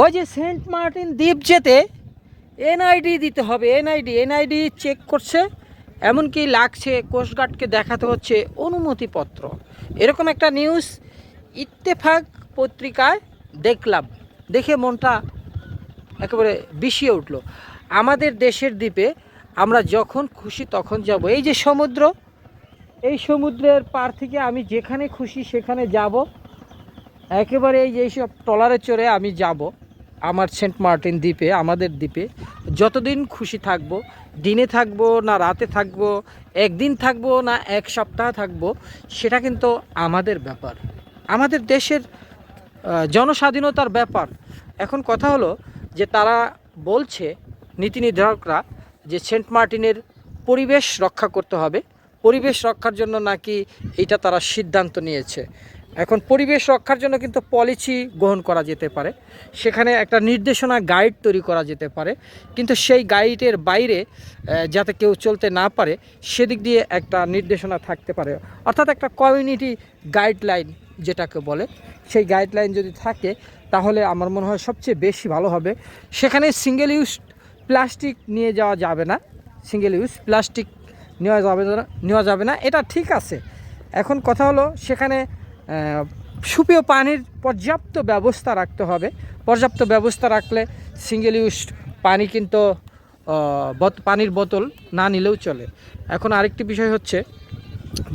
ওই যে Saint Martin দ্বীপ যেতে এনআইডি দিতে হবে, এনআইডি এনআইডি চেক করছে, এমনকি লাগছে কোস্টগার্ডকে দেখাতে হচ্ছে অনুমতিপত্র। এরকম একটা নিউজ ইত্তেফাক পত্রিকায় দেখলাম, দেখে মনটা একেবারে বিষিয়ে উঠল। আমাদের দেশের দ্বীপে আমরা যখন খুশি তখন যাব। এই যে সমুদ্র, এই সমুদ্রের পার থেকে আমি যেখানে খুশি সেখানে যাব। একেবারে এই যে এইসব ট্রলারে চড়ে আমি যাব। আমার সেন্ট মার্টিন দ্বীপে, আমাদের দ্বীপে যতদিন খুশি থাকব, দিনে থাকব না রাতে থাকব, একদিন থাকব না এক সপ্তাহ থাকব, সেটা কিন্তু আমাদের ব্যাপার। আমাদের দেশের জনস্বাধীনতার ব্যাপার। এখন কথা হলো যে তারা বলছে, নীতি নির্ধারকরা, যে সেন্ট মার্টিনের পরিবেশ রক্ষা করতে হবে। পরিবেশ রক্ষার জন্য নাকি এটা তারা সিদ্ধান্ত নিয়েছে। এখন পরিবেশ রক্ষার জন্য কিন্তু পলিসি গ্রহণ করা যেতে পারে। সেখানে একটা নির্দেশনা গাইড তৈরি করা যেতে পারে। কিন্তু সেই গাইডের বাইরে যাতে কেউ চলতে না পারে, সেদিক দিয়ে একটা নির্দেশনা থাকতে পারে। অর্থাৎ একটা কমিউনিটি গাইডলাইন যেটাকে বলে, সেই গাইডলাইন যদি থাকে, তাহলে আমার মনে হয় সবচেয়ে বেশি ভালো হবে। সেখানে সিঙ্গেল ইউজ প্লাস্টিক নিয়ে যাওয়া যাবে না। সিঙ্গেল ইউজ প্লাস্টিক নেওয়া যাবে না, নেওয়া যাবে না। এটা ঠিক আছে। এখন কথা হলো, সেখানে সুপেয় পানির পর্যাপ্ত ব্যবস্থা রাখতে হবে। পর্যাপ্ত ব্যবস্থা রাখলে সিঙ্গেল ইউজ পানি কিন্তু পানির বোতল না নিলেও চলে। এখন আরেকটি বিষয় হচ্ছে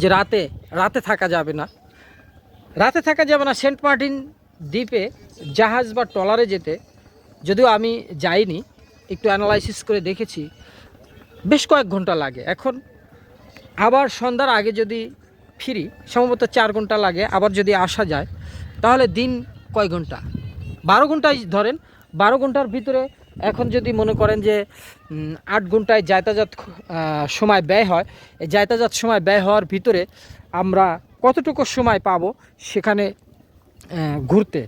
যে রাতে রাতে থাকা যাবে না। রাতে থাকা যাবে না, সেন্ট মার্টিন দ্বীপে জাহাজ বা ট্রলারে যেতে। যদিও আমি যাইনি, একটু অ্যানালাইসিস করে দেখেছি। বেশ কয়েক ঘণ্টা লাগে। এখন আবার সন্ধ্যার আগে যদি ফিরি, সম্ভবত চার ঘণ্টা লাগে, আবার যদি আসা যায়, তাহলে দিন কয় ঘণ্টা? বারো ঘন্টায় ধরেন, বারো ঘণ্টার ভিতরে এখন যদি মনে করেন যে আট ঘন্টায় যাতায়াত সময় ব্যয় হয়, এই যাতায়াত সময় ব্যয় হওয়ার ভিতরে আমরা কতটুকু সময় পাবো সেখানে ঘুরতে?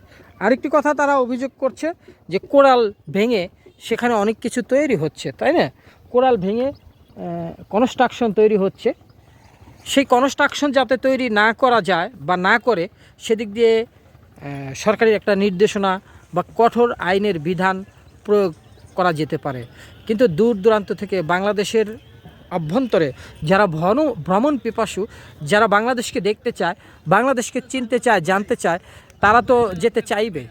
আরেকটি কথা তারা অভিযোগ করছে যে কোরাল ভেঙে সেখানে অনেক কিছু তৈরি হচ্ছে, তাই না? কোরাল ভেঙে কনস্ট্রাকশন তৈরি হচ্ছে। সেই কনস্ট্রাকশন যাতে তৈরি না করা যায় বা না করে, সেদিক দিয়ে সরকারি একটা নির্দেশনা বা কঠোর আইনের বিধান প্রয়োগ করা যেতে পারে। কিন্তু দূর দূরান্ত থেকে বাংলাদেশের অভ্যন্তরে যারা ভন, ভ্রমণ পিপাসু, যারা বাংলাদেশকে দেখতে চায়, বাংলাদেশকে চিনতে চায়, জানতে চায়, তারা তো যেতে চাইবে।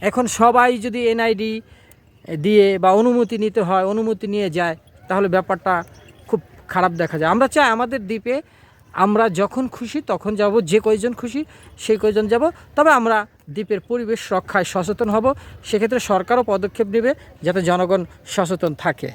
এখন সবাই যদি এনআইডি দিয়ে বা অনুমতি নিতে হয়, অনুমতি নিয়ে যায়, তাহলে ব্যাপারটা খুব খারাপ দেখা যায়। আমরা চাই আমাদের দ্বীপে আমরা যখন খুশি, তখন যাব। যে কয়জন খুশি, সেই কয়জন যাব। তবে আমরা দ্বীপের পরিবেশ রক্ষায় সচেতন হব। সেক্ষেত্রে সরকারও পদক্ষেপ নেবে যাতে জনগণ সচেতন থাকে।